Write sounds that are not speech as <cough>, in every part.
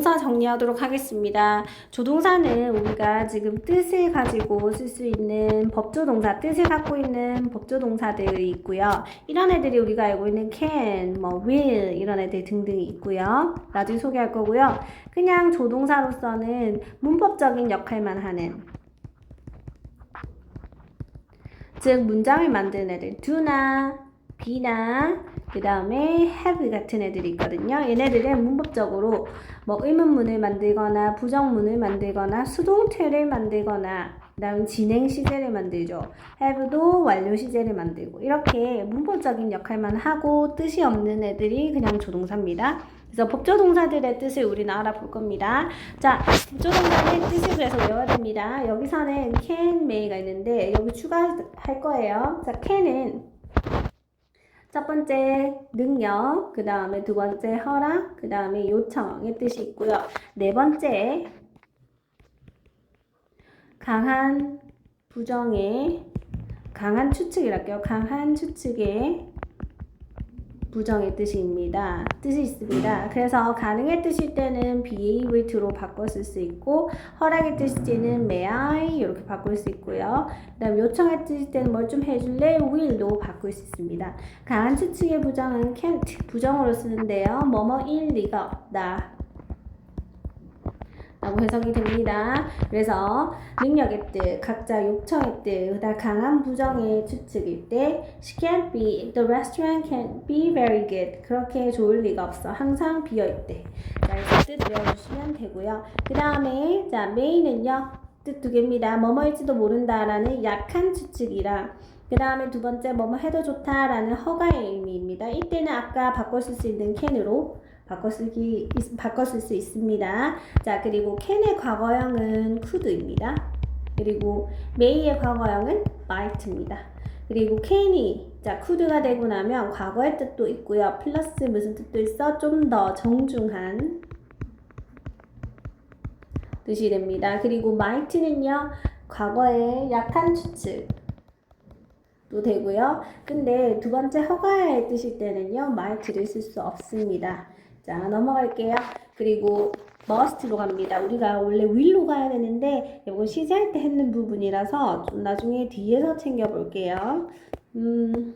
조동사 정리하도록 하겠습니다. 조동사는 우리가 지금 뜻을 가지고 쓸 수 있는 법조동사, 뜻을 갖고 있는 법조동사들이 있고요. 이런 애들이 우리가 알고 있는 can, 뭐 will 이런 애들 등등이 있고요. 나중에 소개할 거고요. 그냥 조동사로서는 문법적인 역할만 하는 즉 문장을 만드는 애들 do나 be나 그 다음에 have 같은 애들이 있거든요. 얘네들은 문법적으로 뭐 의문문을 만들거나 부정문을 만들거나 수동태를 만들거나 그 다음 진행 시제를 만들죠. have도 완료 시제를 만들고 이렇게 문법적인 역할만 하고 뜻이 없는 애들이 그냥 조동사입니다. 그래서 법조 동사들의 뜻을 우리는 알아볼 겁니다. 자, 법조 동사의 뜻을 그래서 외워야 됩니다. 여기서는 can, may가 있는데 여기 추가할 거예요. 자, can은 첫 번째 능력, 그 다음에 두 번째 허락, 그 다음에 요청의 뜻이 있고요. 네 번째 강한 부정의 강한 추측이랄게요. 강한 추측의 부정의 뜻입니다. 뜻이 있습니다. 그래서 가능의 뜻일 때는 be able to로 바꿔 쓸 수 있고 허락의 뜻일 때는 may I 이렇게 바꿀 수 있고요. 그다음 요청의 뜻일 때는 뭘 좀 해줄래 will로 바꿀 수 있습니다. 강한 추측의 부정은 can't 부정으로 쓰는데요. 뭐뭐일 리가 없다. 라고 해석이 됩니다. 그래서 능력의 뜻, 각자 요청의 뜻, 그다음 강한 부정의 추측일 때 she can't be, the restaurant can't be very good. 그렇게 좋을 리가 없어. 항상 비어 있대. 자, 그래서 뜻 외워주시면 되고요. 그 다음에 자 may는요 뜻 두 개입니다. 뭐뭐일지도 모른다라는 약한 추측이랑 그 다음에 두 번째 뭐뭐 해도 좋다라는 허가의 의미입니다. 이때는 아까 바꿔 쓸 수 있는 can으로 바꿔 쓰기 바꿔 쓸 수 있습니다. 자 그리고 can의 과거형은 could입니다. 그리고 may의 과거형은 might입니다. 그리고 can이 자 could가 되고 나면 과거의 뜻도 있고요. 플러스 무슨 뜻도 있어? 좀 더 정중한 뜻이 됩니다. 그리고 might는요 과거의 약한 추측. 도 되고요. 근데 두 번째 허가의 뜻일 때는요, might를 쓸 수 없습니다. 자, 넘어갈게요. 그리고 must로 갑니다. 우리가 원래 will로 가야 되는데 이건 시제할 때 했는 부분이라서 좀 나중에 뒤에서 챙겨 볼게요. 음,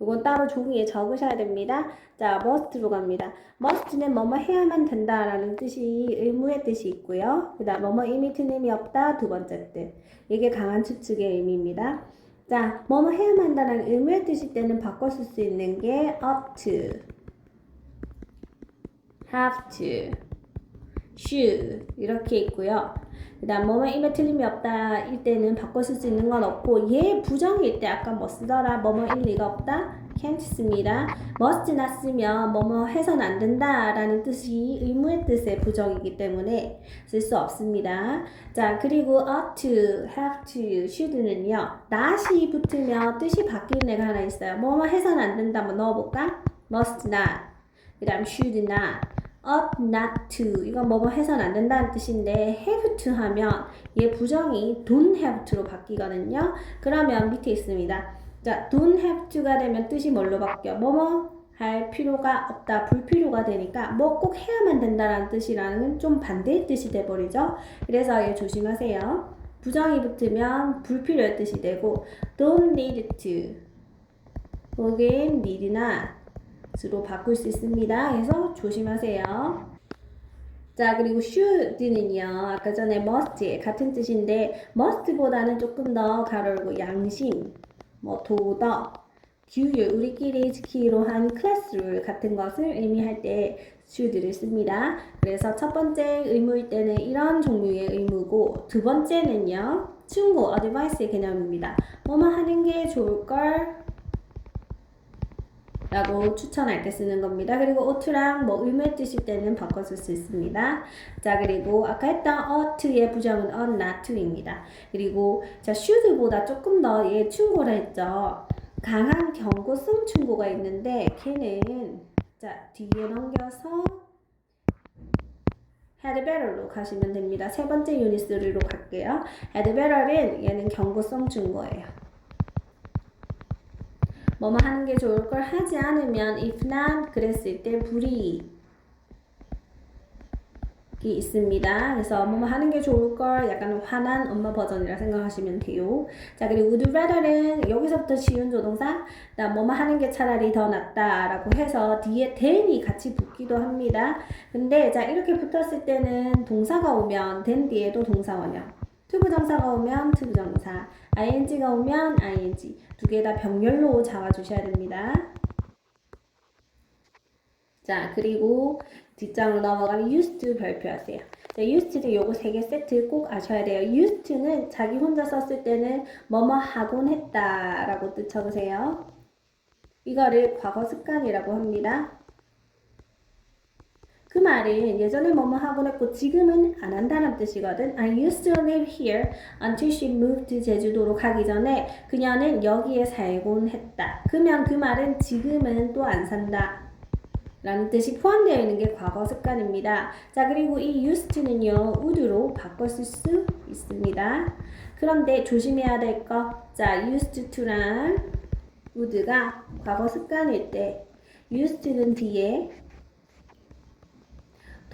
이건 따로 종이에 적으셔야 됩니다. 자, must로 갑니다. must는 뭐뭐 해야만 된다라는 뜻이 의무의 뜻이 있고요. 그 다음 뭐뭐 이미 틀림이 없다 두 번째 뜻. 이게 강한 추측의 의미입니다. 자, 뭐뭐 해야만 한다는 의무의 뜻일 때는 바꿔 쓸 수 있는 게 up to, have to, should 이렇게 있고요. 그 다음 뭐뭐 이미 틀림이 없다 일 때는 바꿔 쓸 수 있는 건 없고 얘 부정일 때 아까 뭐 쓰더라 뭐뭐 일 리가 없다 can't 씁니다. must나 쓰면 뭐뭐 해선 안 된다 라는 뜻이 의무의 뜻의 부정이기 때문에 쓸 수 없습니다. 자 그리고 ought to, have to, should는요 not이 붙으면 뜻이 바뀌는 애가 하나 있어요. 뭐뭐 해선 안 된다 한번 넣어볼까? must not 그 다음 should not ought not to 이건 뭐뭐 해선 안 된다는 뜻인데 have to 하면 얘 부정이 don't have to로 바뀌거든요. 그러면 밑에 있습니다. 자, don't have to가 되면 뜻이 뭘로 바뀌어? 뭐뭐 할 필요가 없다, 불필요가 되니까 뭐 꼭 해야만 된다라는 뜻이라는 좀 반대의 뜻이 돼버리죠. 그래서 얘 조심하세요. 부정이 붙으면 불필요의 뜻이 되고 don't need to 혹은 need not 으로 바꿀 수 있습니다. 그래서 조심하세요. 자 그리고 should는요 아까 전에 must 같은 뜻인데 must보다는 조금 더 가로고 양심 뭐 도덕 규율 우리끼리 지키기로 한 클래스 룰 같은 것을 의미할 때 should를 씁니다. 그래서 첫 번째 의무일 때는 이런 종류의 의무고 두 번째는요 충고 어드바이스의 개념입니다. 뭐뭐 하는 게 좋을 걸 라고 추천할 때 쓰는 겁니다. 그리고 ough랑 뭐 의무의 뜻일 때는 바꿔 쓸 수 있습니다. 자, 그리고 아까 했던 ought의 부정은 ought not to입니다. 그리고 자, should보다 조금 더 얘 충고를 했죠. 강한 경고성 충고가 있는데 걔는 자, 뒤에 넘겨서 had better로 가시면 됩니다. 세 번째 유닛 3로 갈게요. had better은 얘는 경고성 충고예요. 뭐뭐 하는 게 좋을 걸 하지 않으면 if not 그랬을 때 불이익 있습니다. 그래서 뭐뭐 하는 게 좋을 걸 약간 화난 엄마 버전이라 생각하시면 돼요. 자 그리고 would rather는 여기서부터 쉬운 조동사 나 뭐뭐 하는 게 차라리 더 낫다라고 해서 뒤에 than이 같이 붙기도 합니다. 근데 자 이렇게 붙었을 때는 동사가 오면 then 뒤에도 동사 원형 투부정사가 오면 투부정사 ing가 오면 ing 두 개 다 병렬로 잡아주셔야 됩니다. 자, 그리고 뒷장으로 넘어가면 used to 발표하세요. 자, used도 요거 세 개 세트 꼭 아셔야 돼요. used는 자기 혼자 썼을 때는 뭐뭐 하곤 했다라고 뜻 쳐보세요. 이거를 과거 습관이라고 합니다. 그 말은 예전에 뭐뭐 하곤 했고 지금은 안 한다는 뜻이거든. I used to live here until she moved 제주도로 가기 전에 그녀는 여기에 살곤 했다. 그러면 그 말은 지금은 또 안 산다. 라는 뜻이 포함되어 있는 게 과거 습관입니다. 자, 그리고 이 used는요, would로 바꿨을 수 있습니다. 그런데 조심해야 될 거. 자, used to랑 would가 과거 습관일 때, used는 뒤에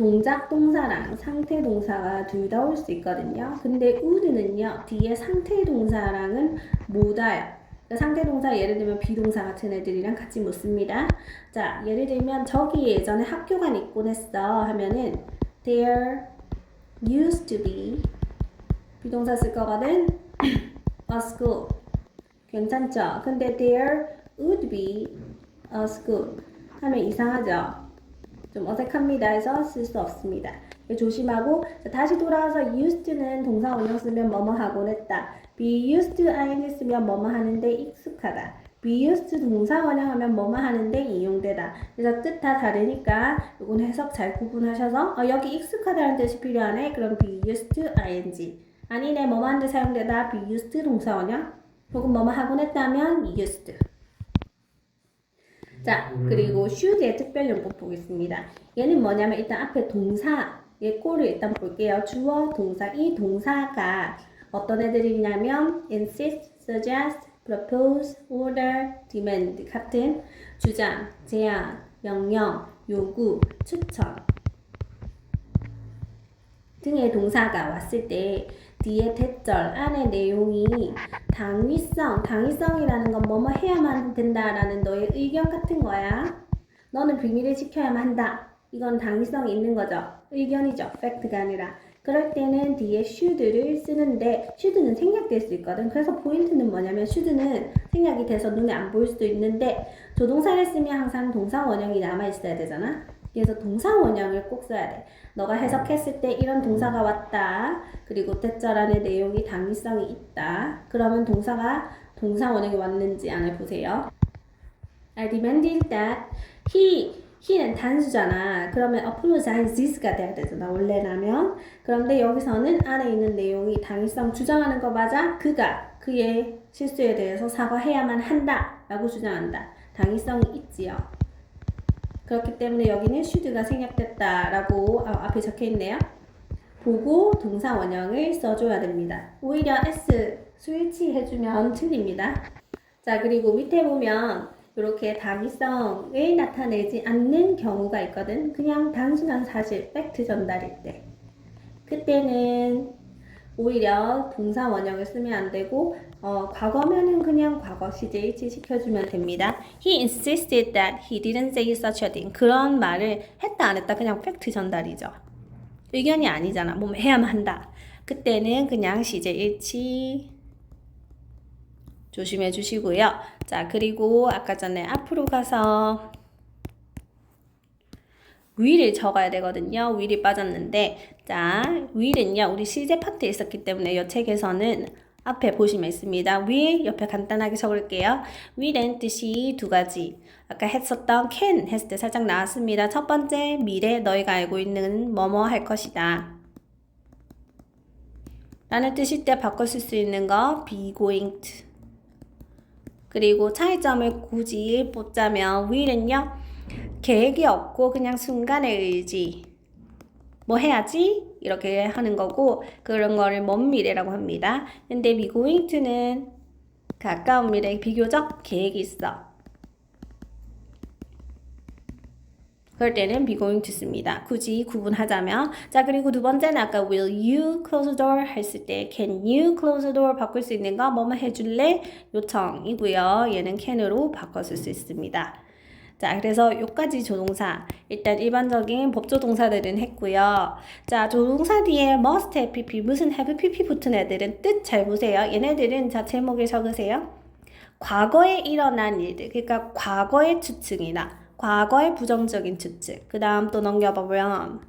동작 동사랑 상태 동사가 둘 다 올 수 있거든요. 근데 would는요, 뒤에 상태 동사랑은 못 와요. 그러니까 상태 동사 예를 들면 비동사 같은 애들이랑 같이 못 씁니다. 자, 예를 들면 저기 예전에 학교가 있곤 했어 하면은 there used to be 비동사 쓸 거거든. <clears throat> a school. 괜찮죠? 근데 there would be a school 하면 이상하죠? 좀 어색합니다. 해서 쓸 수 없습니다. 조심하고 자, 다시 돌아와서 used는 동사 원형 쓰면 뭐뭐 하곤 했다. be used to ing 쓰면 뭐뭐 하는데 익숙하다. be used 동사 원형 하면 뭐뭐 하는데 이용되다. 그래서 뜻 다 다르니까 이건 해석 잘 구분하셔서 어, 여기 익숙하다는 뜻이 필요하네. 그럼 be used to ing. 아니네 뭐뭐 하는데 사용되다. be used 동사 원형. 혹은 뭐뭐 하곤 했다면 used. 자, 그리고 should의 특별 용법 보겠습니다. 얘는 뭐냐면 일단 앞에 동사의 꼴을 일단 볼게요. 주어, 동사. 이 동사가 어떤 애들이냐면 insist, suggest, propose, order, demand 같은 주장, 제안, 명령, 요구, 추천 등의 동사가 왔을 때 뒤에 대절 안에 내용이 당위성, 당위성이라는 건 뭐뭐 해야만 된다라는 너의 의견 같은 거야. 너는 비밀을 지켜야만 한다. 이건 당위성이 있는 거죠. 의견이죠. 팩트가 아니라. 그럴 때는 뒤에 should를 쓰는데 should는 생략될 수 있거든. 그래서 포인트는 뭐냐면 should는 생략이 돼서 눈에 안 보일 수도 있는데 조동사를 쓰면 항상 동사 원형이 남아 있어야 되잖아. 그래서 동사 원형을 꼭 써야 돼. 너가 해석했을 때 이런 동사가 왔다. 그리고 대절 안에 내용이 당위성이 있다. 그러면 동사가 동사 원형이 왔는지 안을 보세요. I demanded that he he는 단수잖아. 그러면 apologizes가 돼야 되잖아. 원래라면. 그런데 여기서는 안에 있는 내용이 당위성 주장하는 거 맞아? 그가 그의 실수에 대해서 사과해야만 한다. 라고 주장한다. 당위성이 있지요. 그렇기 때문에 여기는 should가 생략됐다라고 아, 앞에 적혀 있네요. 보고 동사 원형을 써줘야 됩니다. 오히려 s 스위치 해주면 틀립니다. 자 그리고 밑에 보면 이렇게 당위성을 나타내지 않는 경우가 있거든. 그냥 단순한 사실, 팩트 전달일 때. 그때는 오히려 동사 원형을 쓰면 안 되고 어, 과거면은 그냥 과거 시제 일치 시켜주면 됩니다. He insisted that he didn't say such a thing. 그런 말을 했다 안 했다 그냥 팩트 전달이죠. 의견이 아니잖아. 뭐 해야만 한다. 그때는 그냥 시제 일치 조심해 주시고요. 자, 그리고 아까 전에 앞으로 가서 will을 적어야 되거든요. will이 빠졌는데 자, will은요. 우리 시제 파트에 있었기 때문에 이 책에서는 앞에 보시면 있습니다. will 옆에 간단하게 적을게요. will은 뜻이 두 가지. 아까 했었던 can 했을 때 살짝 나왔습니다. 첫 번째, 미래 너희가 알고 있는 뭐뭐 할 것이다. 라는 뜻일 때 바꿔 쓸 수 있는 거 be going to. 그리고 차이점을 굳이 뽑자면 will은요. 계획이 없고 그냥 순간의 의지. 뭐 해야지? 이렇게 하는 거고 그런 거를 먼 미래라고 합니다. 근데 be going to는 가까운 미래 비교적 계획이 있어. 그럴 때는 be going to 씁니다. 굳이 구분하자면. 자, 그리고 두 번째는 아까 will you close the door 했을 때 can you close the door 바꿀 수 있는 거 뭐뭐 해줄래? 요청이고요. 얘는 can으로 바꿔 쓸 수 있습니다. 자, 그래서 요까지 조동사. 일단 일반적인 법조 동사들은 했고요. 자, 조동사 뒤에 must have pp, 무슨 have pp 붙은 애들은 뜻 잘 보세요. 얘네들은 자, 제목에 적으세요. 과거에 일어난 일들, 그러니까 과거의 추측이나 과거의 부정적인 추측. 그 다음 또 넘겨보면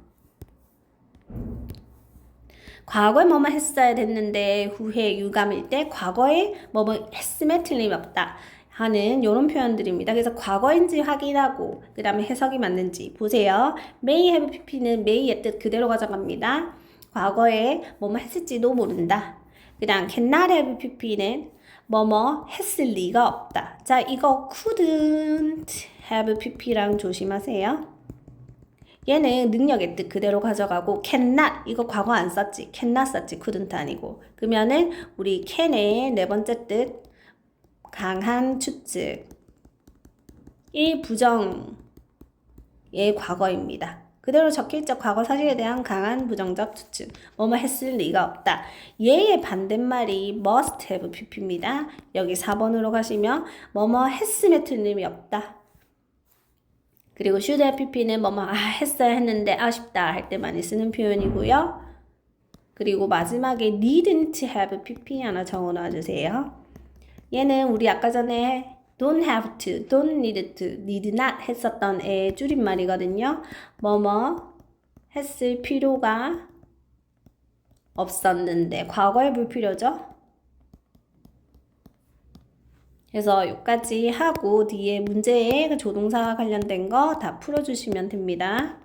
과거에 뭐뭐 했어야 됐는데 후회 유감일 때 과거에 뭐뭐 했음에 틀림이 없다 하는 이런 표현들입니다. 그래서 과거인지 확인하고 그 다음에 해석이 맞는지 보세요. may have pp는 may의 뜻 그대로 가져갑니다. 과거에 뭐뭐 했을지도 모른다. 그 다음 cannot have pp는 뭐뭐 했을 리가 없다. 자 이거 couldn't have pp랑 조심하세요. 얘는 능력의 뜻 그대로 가져가고 cannot 이거 과거 안 썼지 cannot 썼지 couldn't 아니고 그러면은 우리 can의 네 번째 뜻 강한 추측 이 부정의 과거입니다. 그대로 적혀있죠. 과거 사실에 대한 강한 부정적 추측. 뭐뭐 했을 리가 없다. 얘의 반대말이 must have pp입니다. 여기 4번으로 가시면 뭐뭐 했음에 틀림이 없다. 그리고 should have pp는 뭐뭐 아, 했어야 했는데 아쉽다 할 때 많이 쓰는 표현이고요. 그리고 마지막에 needn't have pp 하나 적어 놔 주세요. 얘는 우리 아까 전에 don't have to, don't need to, need not 했었던 애의 줄임말이거든요. 뭐뭐 했을 필요가 없었는데 과거의 불필요죠. 그래서 여기까지 하고 뒤에 문제에 그 조동사 관련된 거 다 풀어주시면 됩니다.